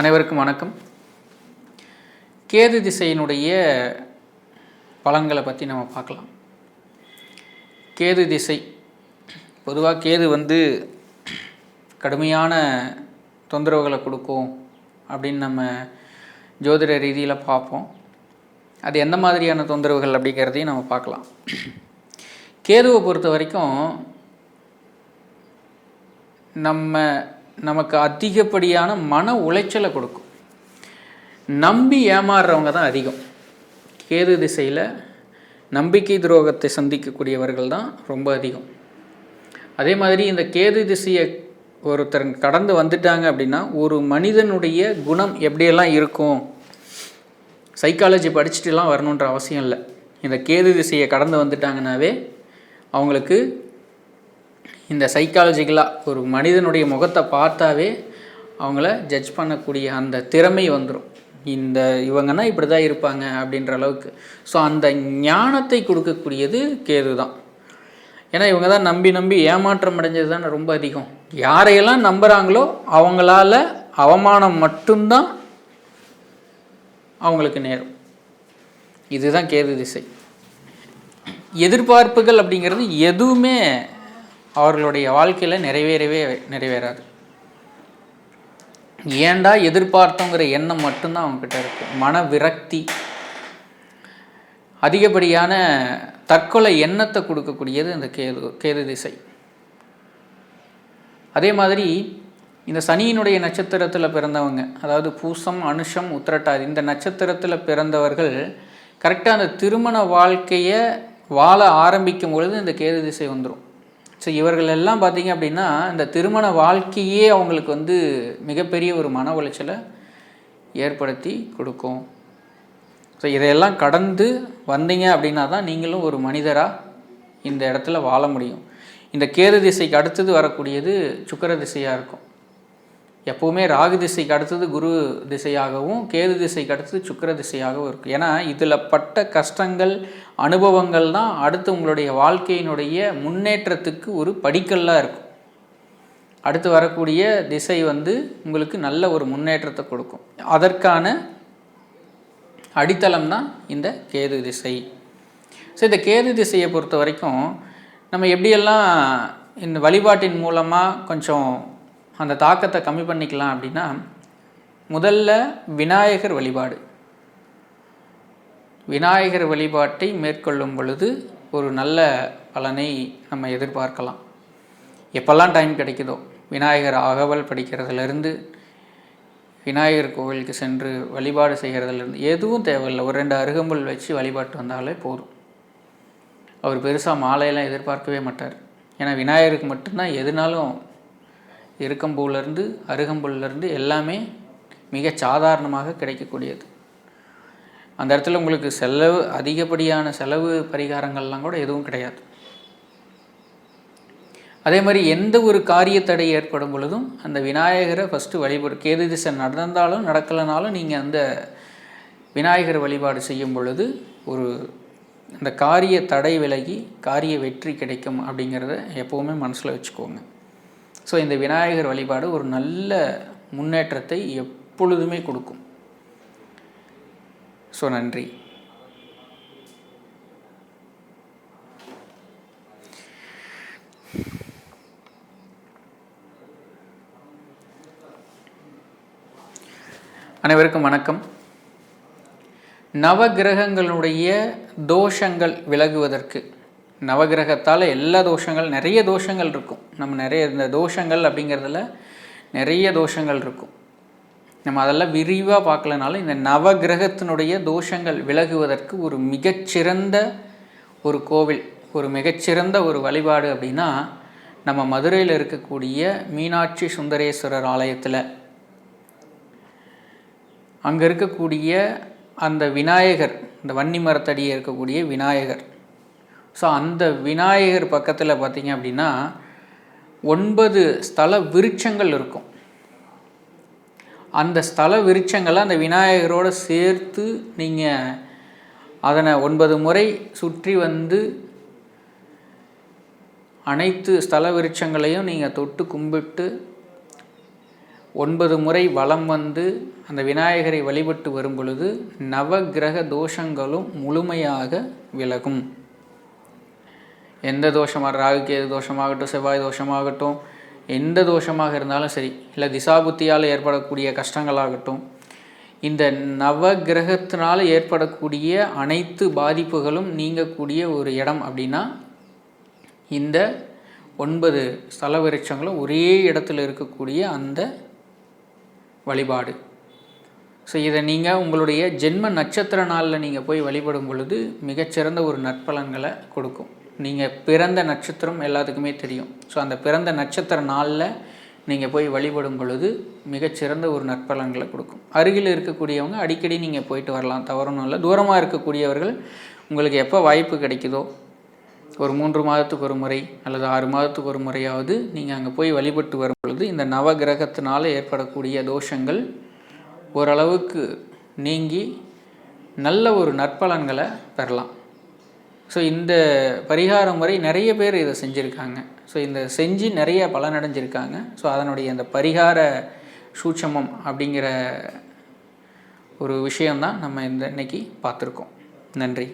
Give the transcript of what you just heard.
அனைவருக்கும் வணக்கம். கேது திசையினுடைய பலன்களை பற்றி நம்ம பார்க்கலாம். கேது திசை பொதுவாக கேது வந்து கடுமையான தொந்தரவுகளை கொடுக்கும் அப்படின்னு நம்ம ஜோதிட ரீதியில் பார்ப்போம். அது எந்த மாதிரியான தொந்தரவுகள் அப்படிங்கிறதையும் நம்ம பார்க்கலாம். கேதுவை பொறுத்த வரைக்கும் நம்ம நமக்கு அதிகப்படியான மன உளைச்சலை கொடுக்கும். நம்பி ஏமாறுறவங்க தான் அதிகம். கேது திசையில் நம்பிக்கை துரோகத்தை சந்திக்கக்கூடியவர்கள் தான் ரொம்ப அதிகம். அதே மாதிரி இந்த கேது திசையை ஒருத்தர் கடந்து வந்துட்டாங்க அப்படின்னா ஒரு மனிதனுடைய குணம் எப்படியெல்லாம் இருக்கும்? சைக்காலஜி படிச்சுட்டுலாம் வரணுன்ற அவசியம் இல்லை. இந்த கேது திசையை கடந்து வந்துட்டாங்கனாவே அவங்களுக்கு இந்த சைக்காலஜிக்கலாக ஒரு மனிதனுடைய முகத்தை பார்த்தாவே அவங்கள ஜட்ஜ் பண்ணக்கூடிய அந்த திறமை வந்துடும் இந்த இவங்கன்னா இப்படி தான் இருப்பாங்க அப்படின்ற அளவுக்கு. ஸோ அந்த ஞானத்தை கொடுக்கக்கூடியது கேது தான் ஏன்னா இவங்க தான் நம்பி நம்பி ஏமாற்றம் அடைஞ்சது தானே ரொம்ப அதிகம். யாரையெல்லாம் நம்புகிறாங்களோ அவங்களால அவமானம் மட்டும்தான் அவங்களுக்கு நேரும். இதுதான் கேது திசை. எதிர்பார்ப்புகள் அப்படிங்கிறது எதுவுமே அவர்களுடைய வாழ்க்கையில் நிறைவேறவே நிறைவேறாது. ஏண்டா எதிர்பார்த்தோங்கிற எண்ணம் மட்டும்தான் அவங்கக்கிட்ட இருக்குது மன விரக்தி அதிகப்படியான தற்கொலை எண்ணத்தை கொடுக்கக்கூடியது இந்த கேது கேது திசை. அதே மாதிரி இந்த சனியினுடைய நட்சத்திரத்தில் பிறந்தவங்க அதாவது பூசம் அனுஷம் உத்திரட்டாதி இந்த நட்சத்திரத்தில் பிறந்தவர்கள் கரெக்டாக அந்த திருமண வாழ்க்கையை வாழ ஆரம்பிக்கும் பொழுது இந்த கேது திசை வந்துடும் ஸோ இவர்கள் எல்லாம் பார்த்திங்க அப்படின்னா இந்த திருமண வாழ்க்கையே அவங்களுக்கு வந்து மிகப்பெரிய ஒரு மன உளைச்சலை ஏற்படுத்தி கொடுக்கும். ஸோ இதையெல்லாம் கடந்து வந்தீங்க அப்படின்னா தான் நீங்களும் ஒரு மனிதராக இந்த இடத்துல வாழ முடியும். இந்த கேது திசைக்கு அடுத்தது வரக்கூடியது சுக்கர திசையாக இருக்கும். எப்போவுமே ராகு திசைக்கு அடுத்தது குரு திசையாகவும் கேது திசைக்கு அடுத்தது சுக்கர திசையாகவும் இருக்கும் ஏன்னா இதில் பட்ட கஷ்டங்கள் அனுபவங்கள் தான் அடுத்து உங்களுடைய வாழ்க்கையினுடைய முன்னேற்றத்துக்கு ஒரு படிக்கல்லாக இருக்கும். அடுத்து வரக்கூடிய திசை வந்து உங்களுக்கு நல்ல ஒரு முன்னேற்றத்தை கொடுக்கும். அதற்கான அடித்தளம் தான் இந்த கேது திசை. ஸோ இந்த கேது திசையை பொறுத்த வரைக்கும் நம்ம எப்படியெல்லாம் இந்த வழிபாட்டின் மூலமாக கொஞ்சம் அந்த தாக்கத்தை கம்மி பண்ணிக்கலாம் அப்படின்னா முதல்ல விநாயகர் வழிபாடு. விநாயகர் வழிபாட்டை மேற்கொள்ளும் பொழுது ஒரு நல்ல பலனை நம்ம எதிர்பார்க்கலாம். எப்போல்லாம் டைம் கிடைக்குதோ விநாயகர் அகவல் படிக்கிறதுலேருந்து விநாயகர் கோவிலுக்கு சென்று வழிபாடு செய்கிறதுலேருந்து எதுவும் தேவையில்லை. ஒரு ரெண்டு அருகம்புல் வச்சு வழிபாட்டு வந்தாலே போதும். அவர் பெருசாக மாலையெல்லாம் எதிர்பார்க்கவே மாட்டார். ஏன்னா விநாயகருக்கு மட்டும்தான் எதுனாலும் இருக்கம்பூலேருந்து அருகம்புல்லேருந்து எல்லாமே மிக சாதாரணமாக கிடைக்கக்கூடியது. அந்த இடத்துல உங்களுக்கு செலவு அதிகப்படியான செலவு பரிகாரங்கள்லாம் கூட எதுவும் கிடையாது. அதே மாதிரி எந்த ஒரு காரியத்தடை ஏற்படும் பொழுதும் அந்த விநாயகரை ஃபஸ்ட்டு வழிபாடு கேது திசை நடந்தாலும் நடக்கலைனாலும் நீங்கள் அந்த விநாயகர் வழிபாடு செய்யும் பொழுது ஒரு அந்த காரிய தடை விலகி காரிய வெற்றி கிடைக்கும் அப்படிங்கிறத எப்போவுமே மனசில் வச்சுக்கோங்க. ஸோ இந்த விநாயகர் வழிபாடு ஒரு நல்ல முன்னேற்றத்தை எப்பொழுதுமே கொடுக்கும். ஸோ நன்றி. அனைவருக்கும் வணக்கம். நவகிரகங்களுடைய தோஷங்கள் விலகுவதற்கு நவகிரகத்தால் எல்லா தோஷங்கள் நிறைய தோஷங்கள் இருக்கும். நம்ம நிறைய இந்த தோஷங்கள் அப்படிங்கிறதுல நிறைய தோஷங்கள் இருக்கும். நம்ம அதெல்லாம் விரிவாக பார்க்கலனாலும் இந்த நவகிரகத்தினுடைய தோஷங்கள் விலகுவதற்கு ஒரு மிகச்சிறந்த ஒரு கோவில் ஒரு மிகச்சிறந்த ஒரு வழிபாடு அப்படின்னா நம்ம மதுரையில் இருக்கக்கூடிய மீனாட்சி சுந்தரேஸ்வரர் ஆலயத்தில். அங்கே இருக்கக்கூடிய அந்த விநாயகர் இந்த வன்னி மரத்தடியே இருக்கக்கூடிய விநாயகர் ஸோ அந்த விநாயகர் பக்கத்தில் பார்த்தீங்க அப்படின்னா ஒன்பது ஸ்தல விருட்சங்கள் இருக்கும். அந்த ஸ்தல விருட்சங்களை அந்த விநாயகரோடு சேர்த்து நீங்கள் அதனை ஒன்பது முறை சுற்றி வந்து அனைத்து ஸ்தல விருட்சங்களையும் நீங்கள் தொட்டு கும்பிட்டு ஒன்பது முறை வலம் வந்து அந்த விநாயகரை வழிபட்டு வரும் பொழுது நவகிரக தோஷங்களும் முழுமையாக விலகும். எந்த தோஷமாக ராகுகேது தோஷமாகட்டும் செவ்வாய் தோஷமாகட்டும் எந்த தோஷமாக இருந்தாலும் சரி இல்லை திசாபுத்தியால் ஏற்படக்கூடிய கஷ்டங்களாகட்டும் இந்த நவகிரகத்தினால் ஏற்படக்கூடிய அனைத்து பாதிப்புகளும் நீங்கக்கூடிய ஒரு இடம் அப்படின்னா இந்த ஒன்பது ஸ்தல விருட்சங்களும் ஒரே இடத்துல இருக்கக்கூடிய அந்த வழிபாடு. ஸோ இதை நீங்கள் உங்களுடைய ஜென்ம நட்சத்திர நாளில் நீங்கள் போய் வழிபடும் பொழுது மிகச்சிறந்த ஒரு நற்பலன்களை கொடுக்கும். நீங்கள் பிறந்த நட்சத்திரம் எல்லாத்துக்குமே தெரியும். ஸோ அந்த பிறந்த நட்சத்திர நாளில் நீங்கள் போய் வழிபடும் பொழுது மிகச்சிறந்த ஒரு நற்பலன்களை கொடுக்கும். அருகில் இருக்கக்கூடியவங்க அடிக்கடி நீங்கள் போயிட்டு வரலாம். தவறணும் இல்லை. தூரமாக இருக்கக்கூடியவர்கள் உங்களுக்கு எப்போ வாய்ப்பு கிடைக்குதோ ஒரு மூன்று மாதத்துக்கு ஒரு முறை அல்லது ஆறு மாதத்துக்கு ஒரு முறையாவது நீங்கள் அங்கே போய் வழிபட்டு வரும் பொழுது இந்த நவகிரகத்தினால் ஏற்படக்கூடிய தோஷங்கள் ஓரளவுக்கு நீங்கி நல்ல ஒரு நற்பலன்களை பெறலாம். ஸோ இந்த பரிகாரம் முறை நிறைய பேர் இதை செஞ்சுருக்காங்க. ஸோ இந்த செஞ்சு நிறைய பலனடைஞ்சிருக்காங்க. ஸோ அதனுடைய அந்த பரிகார சூட்சமம் அப்படிங்கிற ஒரு விஷயம்தான் நம்ம இந்த இன்னைக்கு பார்த்துருக்கோம். நன்றி.